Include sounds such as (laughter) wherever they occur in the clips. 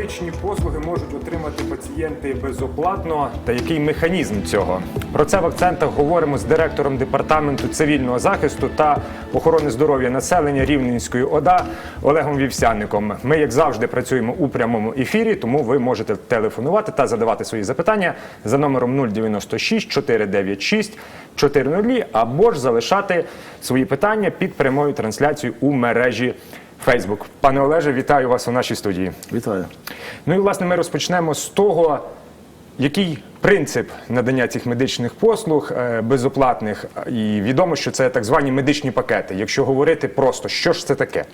медичні послуги можуть отримати пацієнти безоплатно та який механізм цього? Про це в акцентах говоримо з директором департаменту цивільного захисту та охорони здоров'я населення Рівненської ОДА Олегом Вівсяником. Ми, як завжди, працюємо у прямому ефірі, тому ви можете телефонувати та задавати свої запитання за номером 096 496 400 або ж залишати свої питання під прямою трансляцією у мережі Facebook. Пане Олеже, вітаю вас у нашій студії. Вітаю. Ну і власне ми розпочнемо з того, який принцип надання цих медичних послуг е, безоплатних. І відомо, що це так звані медичні пакети. Якщо говорити просто, що ж це таке?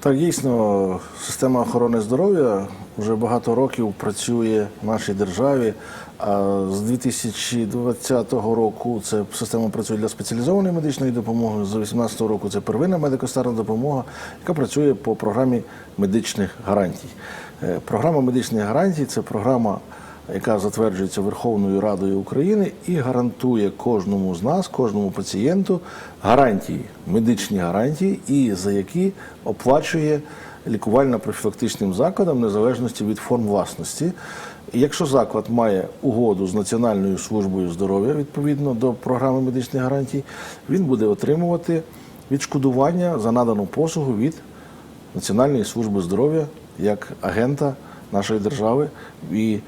Так, дійсно, система охорони здоров'я вже багато років працює в нашій державі. А з 2020 року це система працює для спеціалізованої медичної допомоги. З 2018 року це первинна медико-старна допомога, яка працює по програмі медичних гарантій. Е, Програма медичних гарантій це програма, яка затверджується Верховною Радою України і гарантує кожному з нас, кожному пацієнту гарантії, медичні гарантії, і за які оплачує лікувально-профілактичним закладам незалежності від форм власності. Якщо заклад має угоду з Національною службою здоров'я відповідно до програми медичних гарантій, він буде отримувати відшкодування за надану послугу від Національної служби здоров'я як агента нашої держави і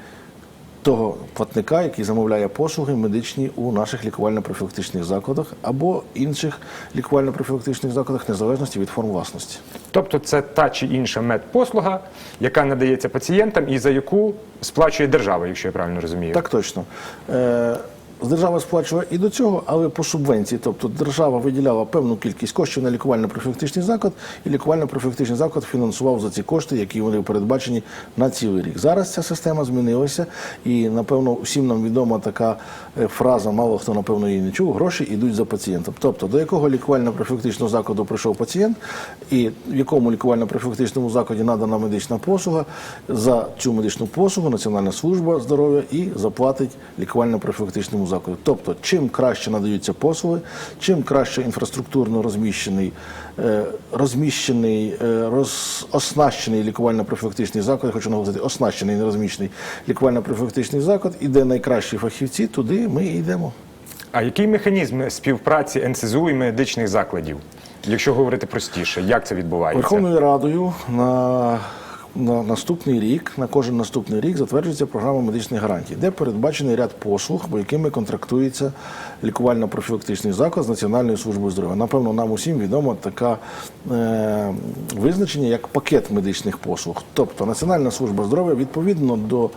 того платника, який замовляє послуги медичні у наших лікувально-профілактичних закладах або інших лікувально-профілактичних закладах незалежності від форм власності. Тобто, це та чи інша медпослуга, яка надається пацієнтам і за яку сплачує держава, якщо я правильно розумію. Так точно. Е, Держава сплачувала і до цього, але по субвенції. Тобто держава виділяла певну кількість коштів на лікувально-профілактичний заклад, і лікувально-профілактичний заклад фінансував за ці кошти, які вони передбачені на цілий рік. Зараз ця система змінилася, і напевно всім нам відома така е, фраза, мало хто напевно її не чув. Гроші йдуть за пацієнтом. Тобто, до якого лікувально-профілактичного закладу прийшов пацієнт, і в якому лікувально-профілактичному закладі надана медична послуга, за цю медичну послугу Національна служба здоров'я і заплатить лікувально-профілактичному. Тобто, чим краще надаються послуги, чим краще інфраструктурно розміщений, е, розміщений, е, роз, оснащений лікувально-профілактичний заклад, хочу наголосити, оснащений, не розміщений лікувально-профілактичний заклад, і де найкращі фахівці, туди ми і йдемо. А який механізм співпраці НСЗУ і медичних закладів? Якщо говорити простіше, як це відбувається? Верховною Радою на, на наступний рік, на кожен наступний рік затверджується програма медичних гарантій, де передбачений ряд послуг, по якими контрактується лікувально-профілактичний заклад з Національною службою здоров'я. Напевно, нам усім відома таке е, визначення як пакет медичних послуг. Тобто Національна служба здоров'я відповідно до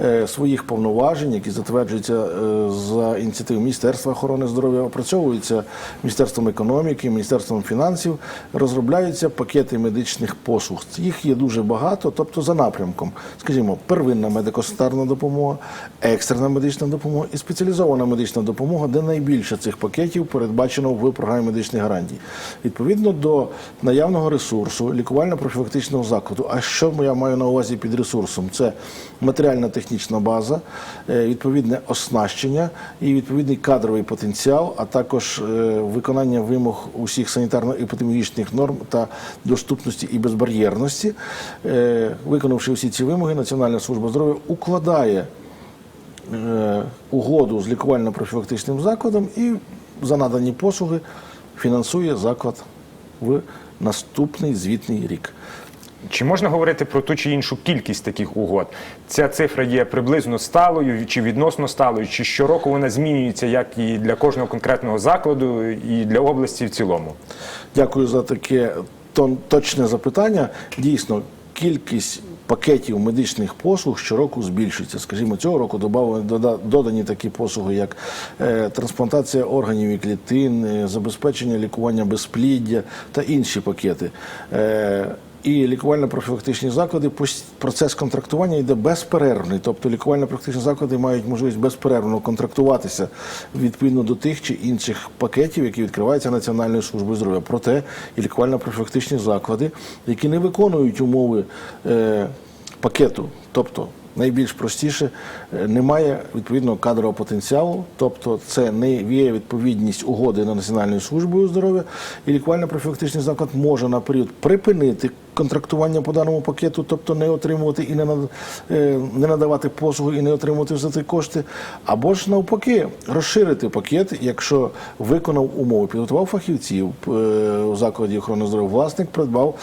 е, своїх повноважень, які затверджуються е, за ініціативи Міністерства охорони здоров'я, опрацьовуються Міністерством економіки, Міністерством фінансів, розробляються пакети медичних послуг. Їх є дуже багато, тобто за напрямком, скажімо, первинна медико-санітарна допомога, екстрена медична допомога і спеціалізована медична допомога, де найбільше цих пакетів передбачено в програмі медичних гарантій. Відповідно до наявного ресурсу лікувально-профілактичного закладу. А що я маю на увазі під ресурсом? Це матеріальна технічна база, е, відповідне оснащення і відповідний кадровий потенціал, а також е, виконання вимог усіх санітарно-епідеміологічних норм та доступності і безбар'єрності. Е, Виконавши всі ці вимоги, Національна служба здоров'я укладає угоду з лікувально-профілактичним закладом і за надані послуги фінансує заклад в наступний звітний рік. Чи можна говорити про ту чи іншу кількість таких угод? Ця цифра є приблизно сталою чи відносно сталою, чи щороку вона змінюється як і для кожного конкретного закладу, і для області в цілому? Дякую за таке точне запитання. Дійсно, кількість пакетів медичних послуг щороку збільшується. Скажімо, цього року додані такі послуги, як е, трансплантація органів і клітин, е, забезпечення лікування безпліддя та інші пакети. І лікувально-профілактичні заклади процес контрактування йде безперервний. Тобто лікувально-профілактичні заклади мають можливість безперервно контрактуватися відповідно до тих чи інших пакетів, які відкриваються Національною службою здоров'я. Проте і лікувально-профілактичні заклади, які не виконують умови е, пакету, тобто найбільш простіше, е, немає відповідного кадрового потенціалу, тобто це не є відповідність угоди на Національною службою здоров'я, і лікувально-профілактичний заклад може на період припинити контрактування по даному пакету, тобто не отримувати і е, не надавати послуги і не отримувати за це кошти, або ж навпаки розширити пакет, якщо виконав умови, підготував фахівців е, у закладі охорони здоров'я, власник придбав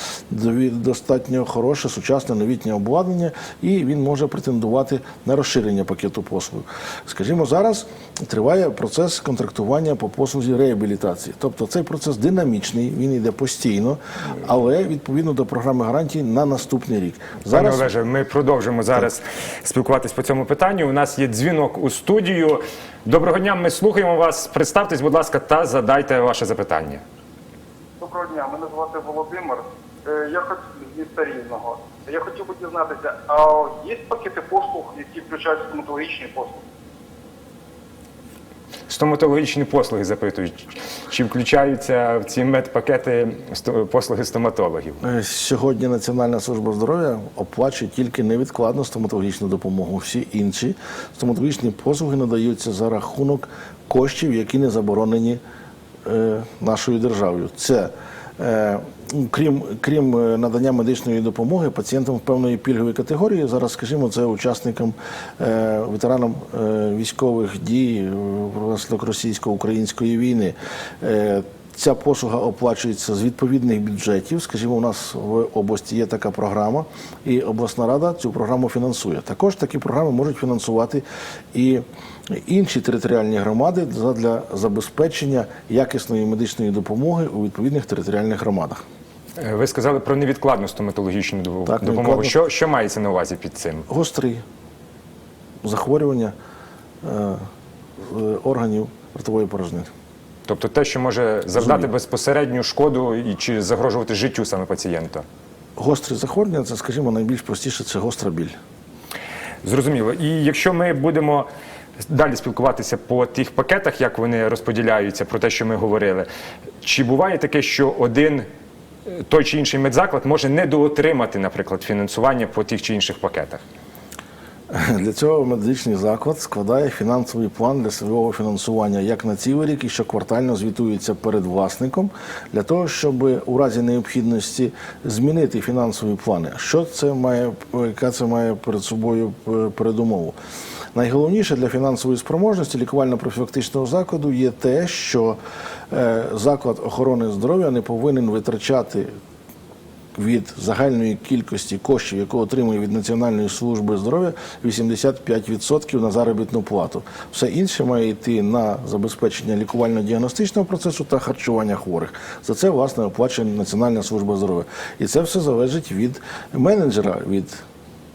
достатньо хороше сучасне новітнє обладнання, і він може претендувати на розширення пакету послуг. Скажімо, зараз триває процес контрактування по послузі реабілітації. Тобто цей процес динамічний, він йде постійно, але відповідно до програми гарантій на наступний рік. Пане Зараз Олеже, ми продовжимо зараз спілкуватись по цьому питанню. У нас є дзвінок у студію. Доброго дня, ми слухаємо вас. Представтесь, будь ласка, та задайте ваше запитання. Доброго дня, мене звати Володимир. Е, Я хоч з міста Рівного. Я хотів би дізнатися, а є пакети послуг, які включають стоматологічні послуги? Стоматологічні послуги запитують, чи включаються в ці медпакети послуги стоматологів? Е, Сьогодні Національна служба здоров'я оплачує тільки невідкладну стоматологічну допомогу. Всі інші стоматологічні послуги надаються за рахунок коштів, які не заборонені е, нашою державою. Це крім, крім е, надання медичної допомоги пацієнтам певної пільгової категорії, зараз, скажімо, це учасникам, е, ветеранам е, військових дій е, внаслідок російсько-української війни. Е, Ця послуга оплачується з відповідних бюджетів. Скажімо, у нас в області є така програма, і обласна рада цю програму фінансує. Також такі програми можуть фінансувати і інші територіальні громади для забезпечення якісної медичної допомоги у відповідних територіальних грамадах. Е, Ви сказали про невідкладну стоматологічну допомогу. Так, допомогу. невідкладну. Що, що мається на увазі під цим? Гострі захворювання е, е, органів ротової порожнини. Тобто те, що може завдати безпосередню шкоду і чи загрожувати життю саме пацієнта? Гострі захворювання це, скажімо, найбільш простіше це гостра біль. Зрозуміло. І якщо ми будемо далі спілкуватися по тих пакетах, як вони розподіляються, про те, що ми говорили, чи буває таке, що один е, той чи інший медзаклад може недоотримати, наприклад, фінансування по тих чи інших пакетах? (laughs) Для цього медичний заклад складає фінансовий план для свого фінансування як на цілий рік і щоквартально звітується перед власником для того, щоб у разі необхідності змінити фінансові плани. Що це має, яка це має перед собою е, передумову? Найголовніше для фінансової спроможності лікувально-профілактичного закладу є те, що е, заклад охорони здоров'я не повинен витрачати від загальної кількості коштів, яку отримує від Національної служби здоров'я, 85% на заробітну плату. Все інше має йти на забезпечення лікувально-діагностичного процесу та харчування хворих. За це власне оплачує Національна служба здоров'я. І це все залежить від менеджера, від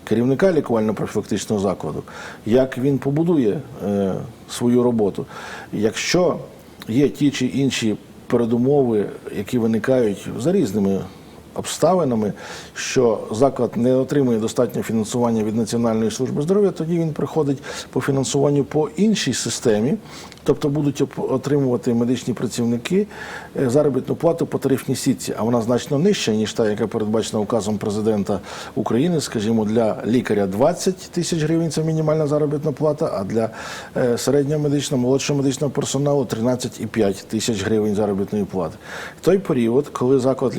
керівника лікувально-профілактичного закладу, як він побудує е, свою роботу. Якщо є ті чи інші передумови, які виникають за різними обставинами, що заклад не отримує достатньо фінансування від Національної служби здоров'я, тоді він приходить по фінансуванню по іншій системі, тобто будуть отримувати медичні працівники е, заробітну плату по тарифній сітці, а вона значно нижча, ніж та, яка передбачена указом президента України. Скажімо, для лікаря 20 тисяч гривень це мінімальна заробітна плата, а для е, середнього медичного, молодшого медичного персоналу 13,5 тисяч гривень заробітної плати. В той період, коли заклад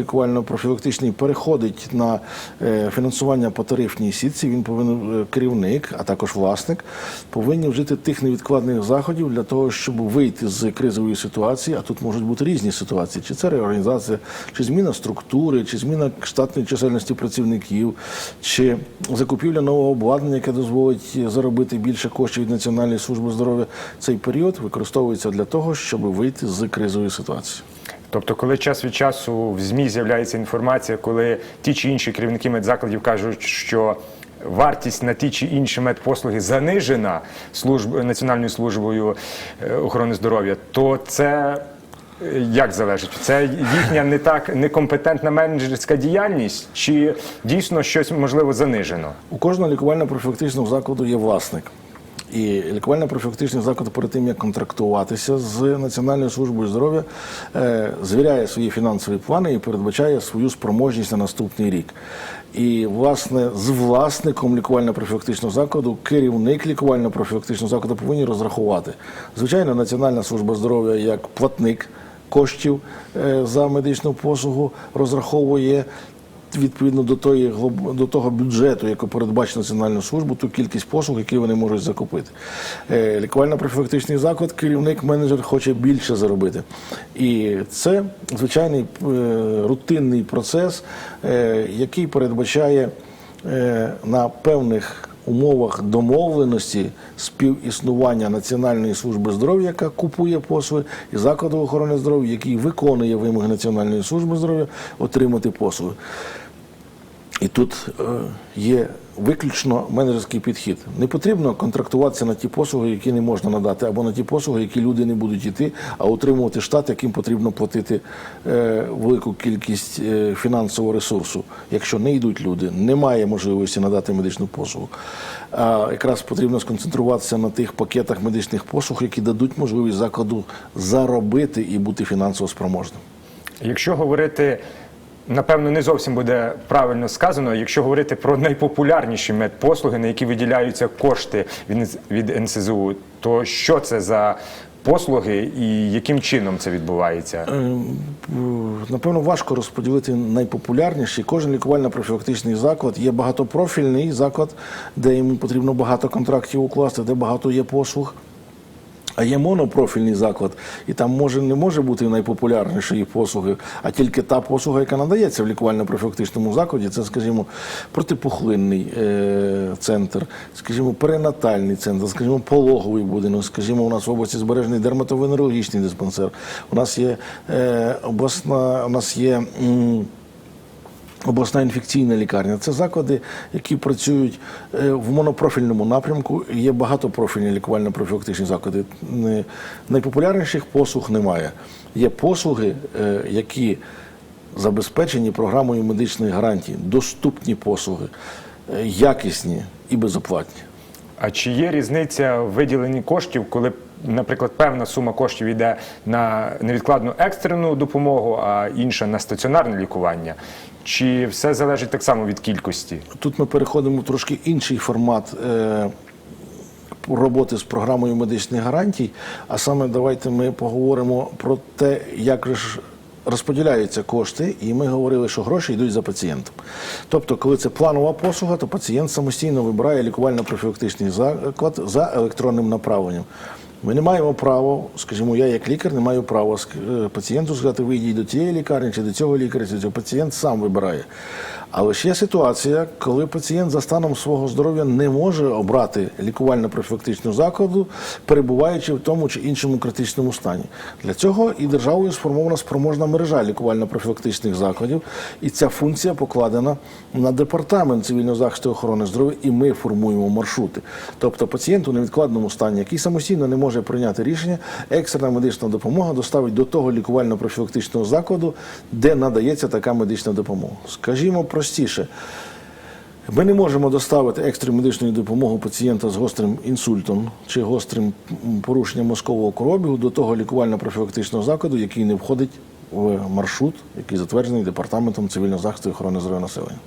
лікувально-профілактичний переходить на е, фінансування по тарифній сітці, він повинен е, керівник, а також власник, повинні вжити тих невідкладних заходів для того, щоб вийти з кризової ситуації. А тут можуть бути різні ситуації: чи це реорганізація, чи зміна структури, чи зміна штатної чисельності працівників, чи закупівля нового обладнання, яке дозволить заробити більше коштів від Національної служби здоров'я. Цей період використовується для того, щоб вийти з кризової ситуації. Тобто, коли час від часу в ЗМІ з'являється інформація, коли ті чи інші керівники медзакладів кажуть, що вартість на ті чи інші медпослуги занижена служб, Національною службою е, охорони здоров'я, то це е, як залежить? Це їхня не так некомпетентна менеджерська діяльність, чи дійсно щось можливо занижено? У кожного лікувально-профілактичного закладу є власник. І лікувально-профілактичний заклад перед тим, як контрактуватися з Національною службою здоров'я, е, звіряє свої фінансові плани і передбачає свою спроможність на наступний рік. І, власне, з власником лікувально-профілактичного закладу керівник лікувально-профілактичного закладу повинні розрахувати. Звичайно, Національна служба здоров'я як платник коштів е, за медичну послугу розраховує відповідно до, тої, до того бюджету, який передбачено національну службу, ту кількість послуг, які вони можуть закупити. Е, Лікувально-профілактичний заклад, керівник, менеджер хоче більше заробити. І це звичайний е, рутинний процес, е, який передбачає на певних умовах домовленості співіснування Національної служби здоров'я, яка купує послуги, і закладу охорони здоров'я, який виконує вимоги Національної служби здоров'я, отримати послуги. І тут е, є виключно менеджерський підхід. Не потрібно контрактуватися на ті послуги, які не можна надати, або на ті послуги, які люди не будуть йти, а утримувати штат, яким потрібно платити е, велику кількість е, фінансового ресурсу. Якщо не йдуть люди, немає можливості надати медичну послугу. А якраз потрібно сконцентруватися на тих пакетах медичних послуг, які дадуть можливість закладу заробити і бути фінансово спроможним. Якщо говорити, напевно, не зовсім буде правильно сказано, якщо говорити про найпопулярніші медпослуги, на які виділяються кошти від, НСЗУ, то що це за послуги і яким чином це відбувається? Е, Напевно, важко розподілити найпопулярніші. Кожен лікувально-профілактичний заклад є багатопрофільний заклад, де йому потрібно багато контрактів укласти, де багато є послуг. А є монопрофільний заклад, і там може не може бути найпопулярнішої послуги, а тільки та послуга, яка надається в лікувально-профілактичному закладі, це, скажімо, протипухлинний е, центр, скажімо, перинатальний центр, скажімо, пологовий будинок, скажімо, у нас в області збережений дерматовенерологічний диспансер. У нас є е, обласна, у нас є. м, Обласна інфекційна лікарня це заклади, які працюють е, в монопрофільному напрямку. Є багатопрофільні лікувально-профілактичні заклади. Найпопулярніших послуг немає. Є послуги, е, які забезпечені програмою медичної гарантії, доступні послуги, е, якісні і безоплатні. А чи є різниця в виділенні коштів, коли, наприклад, певна сума коштів йде на невідкладну екстрену допомогу, а інша на стаціонарне лікування? Чи все залежить так само від кількості? Тут ми переходимо в трошки інший формат е, роботи з програмою медичних гарантій. А саме давайте ми поговоримо про те, як ж розподіляються кошти, і ми говорили, що гроші йдуть за пацієнтом. Тобто, коли це планова послуга, то пацієнт самостійно вибирає лікувально-профілактичний заклад за електронним направленням. Ми не маємо права, скажімо, я як лікар не маю права е, пацієнту сказати, вийдіть до тієї лікарні, чи до цього лікаря, чи до цього. Пацієнт сам вибирає. Але ж є ситуація, коли пацієнт за станом свого здоров'я не може обрати лікувально-профілактичну закладу, перебуваючи в тому чи іншому критичному стані. Для цього і державою сформована спроможна мережа лікувально-профілактичних закладів, і ця функція покладена на департамент цивільного захисту і охорони здоров'я, і ми формуємо маршрути. Тобто пацієнт у невідкладному стані, який самостійно не може прийняти рішення, екстрена медична допомога доставить до того лікувально-профілактичного закладу, де надається така медична допомога. Скажімо простіше. Ми не можемо доставити екстрену медичну допомогу пацієнта з гострим інсультом чи гострим порушенням мозкового кровообігу до того лікувально-профілактичного закладу, який не входить в маршрут, який затверджений департаментом цивільного захисту і охорони здоров'я населення.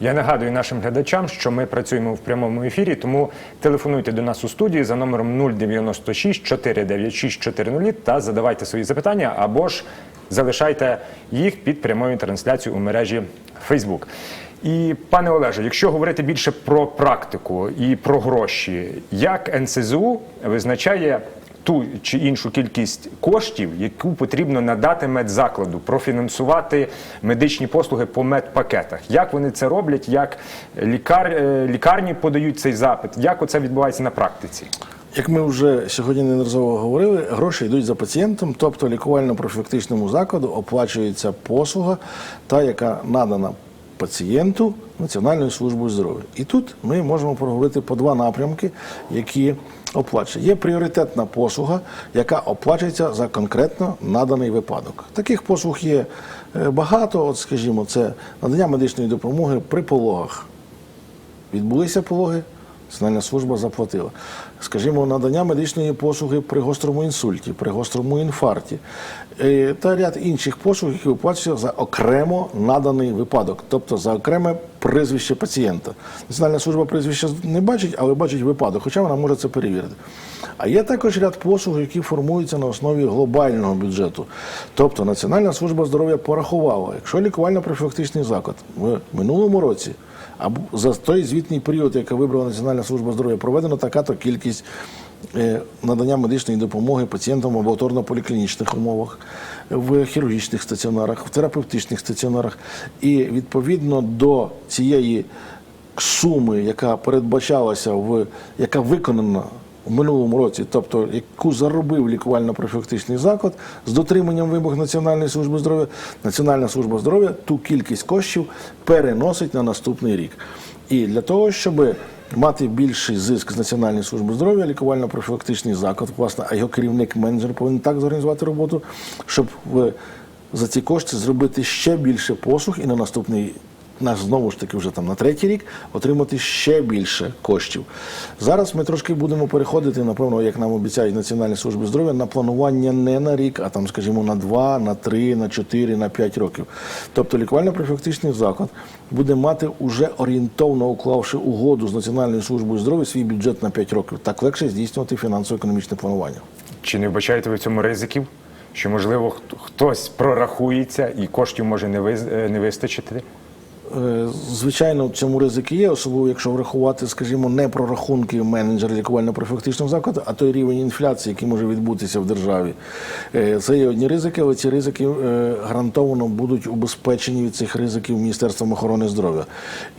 Я нагадую нашим глядачам, що ми працюємо в прямому ефірі, тому телефонуйте до нас у студії за номером 096 496 400 та задавайте свої запитання або ж залишайте їх під прямою трансляцією у мережі Facebook. І пане Олеже, якщо говорити більше про практику і про гроші, як НСЗУ визначає ту чи іншу кількість коштів, яку потрібно надати медзакладу, профінансувати медичні послуги по медпакетах. Як вони це роблять, як лікар, е, лікарні подають цей запит, як оце відбувається на практиці? Як ми вже сьогодні неодноразово говорили, гроші йдуть за пацієнтом, тобто лікувально-профілактичному закладу оплачується послуга, та яка надана пацієнту Національною службою здоров'я. І тут ми можемо проговорити по два напрямки, які оплачують. Є пріоритетна послуга, яка оплачується за конкретно наданий випадок. Таких послуг є е, багато. От, скажімо, це надання медичної допомоги при пологах. Відбулися пологи, Національна служба заплатила. Скажімо, надання медичної послуги при гострому інсульті, при гострому інфаркті е, та ряд інших послуг, які оплачуються за окремо наданий випадок, тобто за окреме прізвище пацієнта. Національна служба прізвища не бачить, але бачить випадок, хоча вона може це перевірити. А є також ряд послуг, які формуються на основі глобального бюджету. Тобто Національна служба здоров'я порахувала, якщо лікувально-профілактичний заклад в минулому році за той звітний період, який вибрала Національна служба здоров'я, проведено така-то кількість е, надання медичної допомоги пацієнтам в амбулаторно-поліклінічних умовах, в хірургічних стаціонарах, в терапевтичних стаціонарах. І відповідно до цієї суми, яка передбачалася в яка виконана в минулому році, тобто яку заробив лікувально-профілактичний заклад з дотриманням вимог Національної служби здоров'я, Національна служба здоров'я ту кількість коштів переносить на наступний рік. І для того, щоб мати більший зиск з Національної служби здоров'я, лікувально-профілактичний заклад, власне, а його керівник менеджер повинен так зорганізувати роботу, щоб в, за ці кошти зробити ще більше послуг і на наступний наш знову ж таки вже там на третій рік отримати ще більше коштів. Зараз ми трошки будемо переходити, напевно, як нам обіцяють Національні служби здоров'я, на планування не на рік, а там, скажімо, на два, на три, на чотири, на п'ять років. Тобто лікувально-профілактичний заклад буде мати уже орієнтовно уклавши угоду з Національною службою здоров'я свій бюджет на 5 років. Так легше здійснювати фінансово-економічне планування. Чи не вбачаєте ви цьому ризиків? Що можливо хтось прорахується і коштів може не е, не вистачити? Е, Звичайно, в цьому ризики є, особливо якщо врахувати, скажімо, не прорахунки менеджера лікувально-профілактичного закладу, а той рівень інфляції, який може відбутися в державі. Е, Це є одні ризики, але ці ризики е, гарантовано будуть убезпечені від цих ризиків Міністерством охорони здоров'я.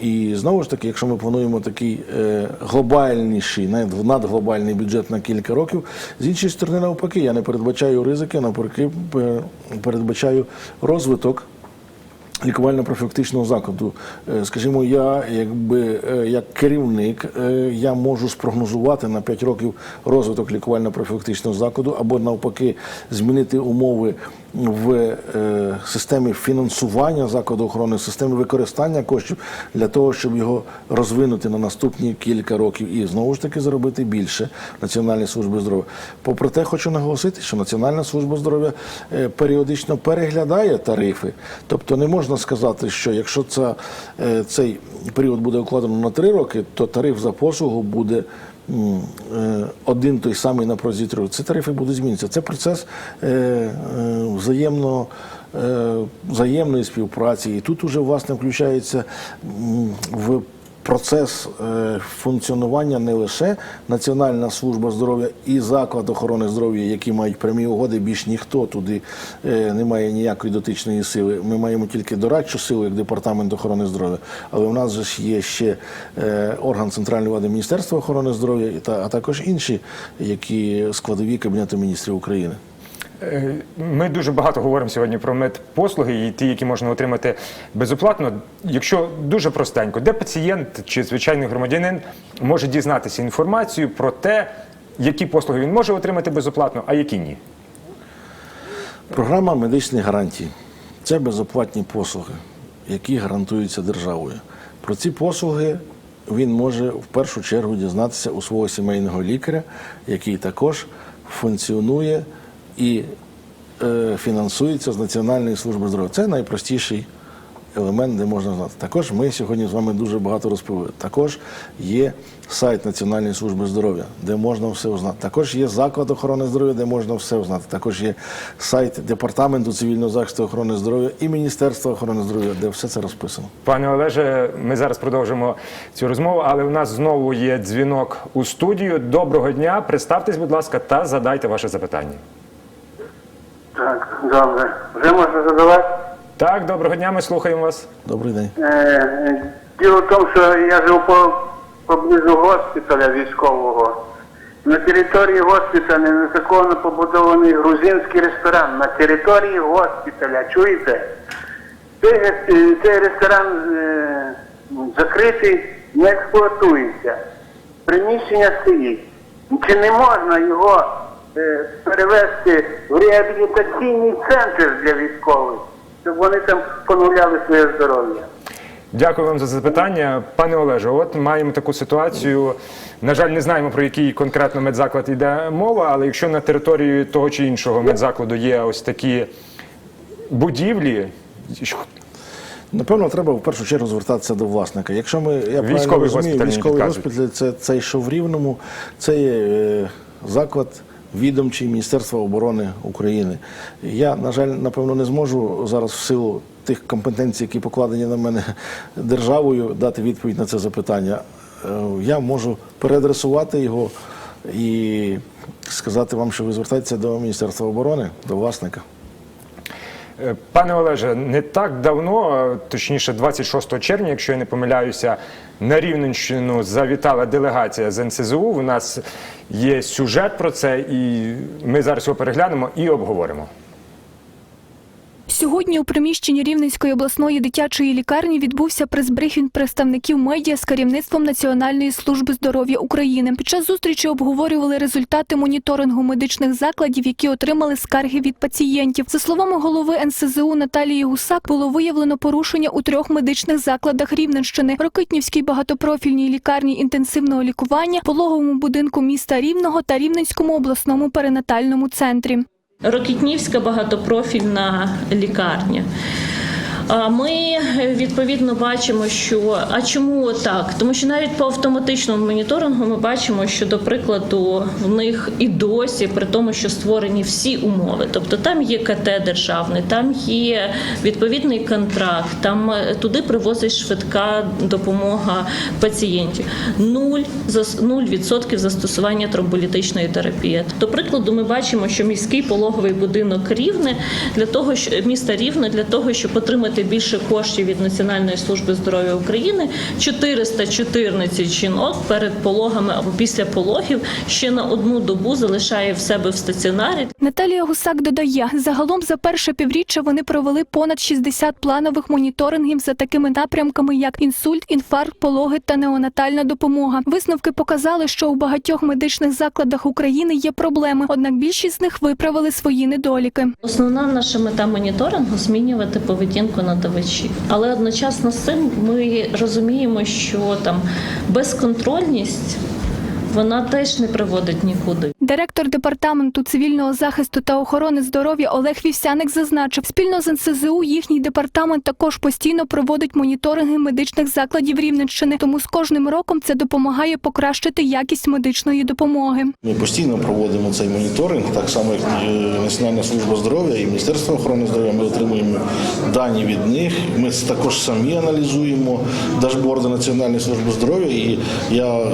І знову ж таки, якщо ми плануємо такий глобальніший, навіть надглобальний бюджет на кілька років, з іншої сторони, навпаки, я не передбачаю ризики, навпаки, передбачаю розвиток лікувально-профілактичного закладу. Е, Скажімо, я якби е, як керівник е, я можу спрогнозувати на 5 років розвиток лікувально-профілактичного закладу або навпаки змінити умови в системі фінансування закладу охорони, системі використання коштів для того, щоб його розвинути на наступні кілька років і знову ж таки заробити більше Національної служби здоров'я. Попри те, хочу наголосити, що Національна служба здоров'я періодично переглядає тарифи. Тобто не можна сказати, що якщо це, цей період буде укладено на три роки, то тариф за послугу буде е, один той самий на протязі трьох. Ці тарифи будуть змінитися. Це процес е, е, взаємно. е, Взаємної співпраці, і тут уже власне включається в процес е, функціонування не лише Національна служба здоров'я і заклад охорони здоров'я, які мають прямі угоди, більш ніхто туди е, не має ніякої дотичної сили. Ми маємо тільки дорадчу силу, як департамент охорони здоров'я. Але у нас же ж є ще е, орган центральної влади Міністерства охорони здоров'я, а також інші, які складові Кабінету міністрів України. Е, Ми дуже багато говоримо сьогодні про медпослуги і ті, які можна отримати безоплатно. Якщо дуже простенько, де пацієнт чи звичайний громадянин може дізнатися інформацію про те, які послуги він може отримати безоплатно, а які ні. Програма медичних гарантій це безоплатні послуги, які гарантуються державою. Про ці послуги він може в першу чергу дізнатися у свого сімейного лікаря, який також функціонує і е, фінансується з Національної служби здоров'я. Це найпростіший елемент, де можна знати. Також ми сьогодні з вами дуже багато розповіли. Також є сайт Національної служби здоров'я, де можна все узнати. Також є заклад охорони здоров'я, де можна все узнати. Також є сайт Департаменту цивільного захисту охорони здоров'я і Міністерства охорони здоров'я, де все це розписано. Пане Олеже, ми зараз продовжимо цю розмову, але у нас знову є дзвінок у студію. Доброго дня. Представтесь, будь ласка, та задайте ваше запитання. Так, добре. Вже можна задавати? Так, доброго дня, ми слухаємо вас. Добрий день. Е, діло в тому, що я живу по, поблизу госпіталя військового. На території госпіталя незаконно побудований грузинський ресторан. На території госпіталя, чуєте? Цей, цей ресторан е, закритий, не експлуатується. Приміщення стоїть. Чи не можна його е, перевести в реабілітаційний центр для військових, щоб вони там поновляли своє здоров'я? Дякую вам за запитання. Пане Олеже, от маємо таку ситуацію. На жаль, не знаємо про який конкретно медзаклад йде мова, але якщо на території того чи іншого медзакладу є ось такі будівлі, Напевно, треба в першу чергу звертатися до власника. Якщо ми я Військовий розумію, госпіталь військовий підказують. госпіталь це цей, що в Рівному, це є е, заклад відомчий Міністерства оборони України. Я, на жаль, напевно, не зможу зараз в силу тих компетенцій, які покладені на мене державою, дати відповідь на це запитання. Е, Я можу переадресувати його і сказати вам, що ви звертаєтеся до Міністерства оборони, до власника. Е, Пане Олеже, не так давно, е, точніше 26 червня, якщо я не помиляюся, на Рівненщину завітала делегація з НСЗУ. У нас є сюжет про це, і ми зараз його переглянемо і обговоримо. Сьогодні у приміщенні Рівненської обласної дитячої лікарні відбувся прес-брифінг представників медіа з керівництвом Національної служби здоров'я України. Під час зустрічі обговорювали результати моніторингу медичних закладів, які отримали скарги від пацієнтів. За словами голови НСЗУ Наталії Гусак, було виявлено порушення у трьох медичних закладах Рівненщини: Рокитнівській багатопрофільній лікарні інтенсивного лікування, пологовому будинку міста Рівного та Рівненському обласному перинатальному центрі. Рокітнівська багатопрофільна лікарня. Ми відповідно бачимо, що а чому так? Тому що навіть по автоматичному моніторингу ми бачимо, що до прикладу в них і досі, при тому, що створені всі умови, тобто там є КТ державний, там є відповідний контракт, там е, туди привозить швидка допомога пацієнтів. Нуль нуль відсотків застосування тромболітичної терапії. До прикладу, ми бачимо, що міський пологовий будинок Рівне для того, що міста Рівне для того, щоб отримати більше коштів від Національної служби здоров'я України, 414 жінок перед пологами або після пологів ще на одну добу залишає в себе в стаціонарі. Наталія Гусак додає, загалом за перше півріччя вони провели понад 60 планових моніторингів за такими напрямками, як інсульт, інфаркт, пологи та неонатальна допомога. Висновки показали, що у багатьох медичних закладах України є проблеми, однак більшість з них виправили свої недоліки. Основна наша мета моніторингу змінювати поведінку надавачів. Але одночасно з цим ми розуміємо, що там безконтрольність вона теж не приводить нікуди. Директор департаменту цивільного захисту та охорони здоров'я Олег Вівсяник зазначив, спільно з НСЗУ їхній департамент також постійно проводить моніторинги медичних закладів Рівненщини, тому з кожним роком це допомагає покращити якість медичної допомоги. Ми постійно проводимо цей моніторинг, так само як е, Національна служба здоров'я і Міністерство охорони здоров'я. Ми отримуємо дані від них. Ми також самі аналізуємо дашборди Національної служби здоров'я. І я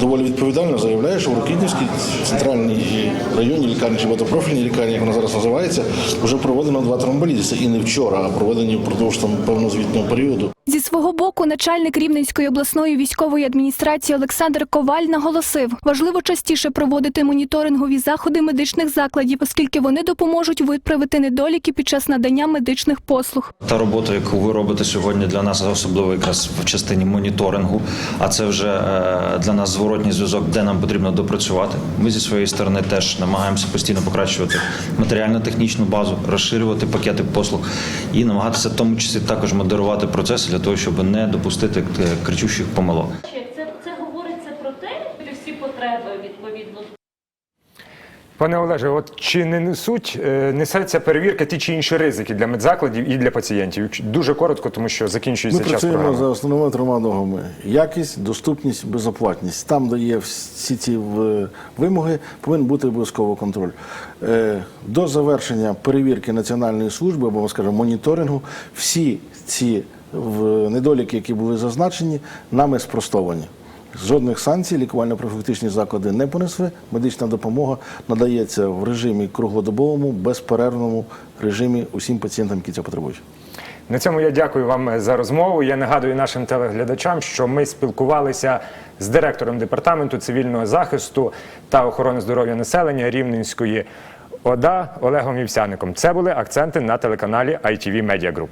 доволі відповідально заявляю, що в Рокітнівській центральній районній лікарні чи багатопрофільній лікарні, як вона зараз називається, вже проведено два тромболізиси. І не вчора, а проведені впродовж там певного звітного періоду. Зі свого боку, начальник Рівненської обласної військової адміністрації Олександр Коваль наголосив, важливо частіше проводити моніторингові заходи медичних закладів, оскільки вони допоможуть виправити недоліки під час надання медичних послуг. Та робота, яку ви робите сьогодні для нас, особливо якраз в частині моніторингу. А це вже е, для нас зворотній зв'язок, де нам потрібно допрацювати. Ми зі своєї сторони теж намагаємося постійно покращувати матеріально-технічну базу, розширювати пакети послуг і намагатися в тому числі також модерувати процеси для того, щоб не допустити е, кричущих помилок. Це, це говориться про те, що всі потреби відповідно Пане Олеже, от чи не несуть е, несеться перевірка ті чи інші ризики для медзакладів і для пацієнтів? Дуже коротко, тому що Ми закінчується час працюємо програми. за основними трьома ногами: якість, доступність, безоплатність. Там, де є всі ці вимоги, повинен бути обов'язково контроль. Е, До завершення перевірки національної служби або скажімо, моніторингу, всі ці недоліки, які були зазначені, нами спростовані. Жодних санкцій лікувально-профілактичні заклади не понесли. Медична допомога надається в режимі круглодобовому, безперервному режимі усім пацієнтам, які це потребують. На цьому я дякую вам за розмову. Я нагадую нашим телеглядачам, що ми спілкувалися з директором департаменту цивільного захисту та охорони здоров'я населення Рівненської ОДА Олегом Вівсяником. Це були акценти на телеканалі ITV Media Group.